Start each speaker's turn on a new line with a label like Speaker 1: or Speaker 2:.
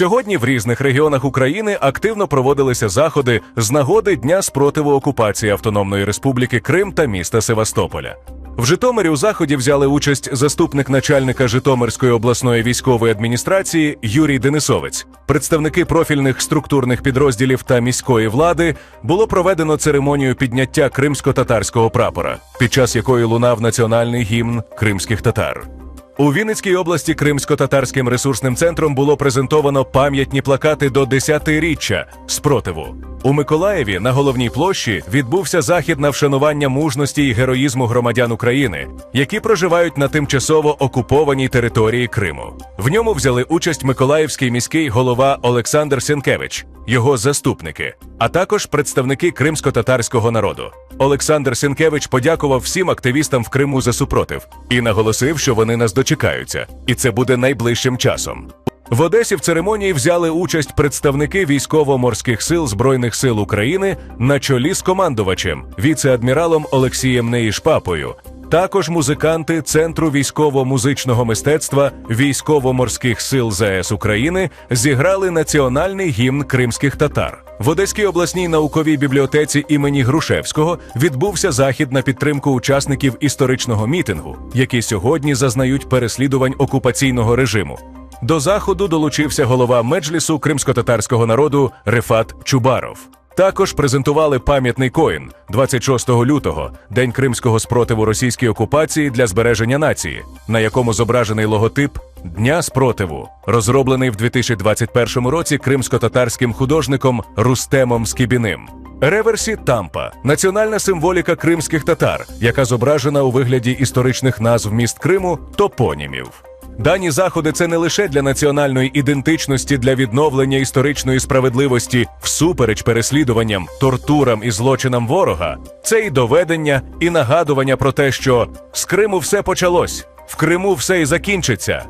Speaker 1: Сьогодні в різних регіонах України активно проводилися заходи з нагоди Дня спротиву окупації Автономної Республіки Крим та міста Севастополя. В Житомирі у заході взяли участь заступник начальника Житомирської обласної військової адміністрації Юрій Денисовець. Представники профільних структурних підрозділів та міської влади було проведено церемонію підняття кримсько-татарського прапора, під час якої лунав національний гімн кримських татар. У Вінницькій області Кримсько-татарським ресурсним центром було презентовано пам'ятні плакати до 10-річчя спротиву. У Миколаєві на головній площі відбувся захід на вшанування мужності і героїзму громадян України, які проживають на тимчасово окупованій території Криму. В ньому взяли участь Миколаївський міський голова Олександр Сенкевич, його заступники, а також представники кримсько-татарського народу. Олександр Сінкевич подякував всім активістам в Криму за супротив і наголосив, що вони нас дочекаються, і це буде найближчим часом. В Одесі в церемонії взяли участь представники військово-морських сил Збройних сил України на чолі з командувачем, віце-адміралом Олексієм Неїшпапою. Також музиканти Центру військово-музичного мистецтва військово-морських сил ЗАЕС України зіграли національний гімн кримських татар. В Одеській обласній науковій бібліотеці імені Грушевського відбувся захід на підтримку учасників історичного мітингу, які сьогодні зазнають переслідувань окупаційного режиму. До заходу долучився голова меджлісу кримсько-татарського народу Рефат Чубаров. Також презентували пам'ятний коін 26 лютого, день кримського спротиву російській окупації для збереження нації, на якому зображений логотип Дня спротиву, розроблений в 2021 році кримсько-татарським художником Рустемом Скібіним. Реверсі Тампа національна символіка кримських татар, яка зображена у вигляді історичних назв міст Криму топонімів. Дані заходи це не лише для національної ідентичності, для відновлення історичної справедливості всупереч переслідуванням, тортурам і злочинам ворога. Це і доведення, і нагадування про те, що з Криму все почалось, в Криму все і закінчиться.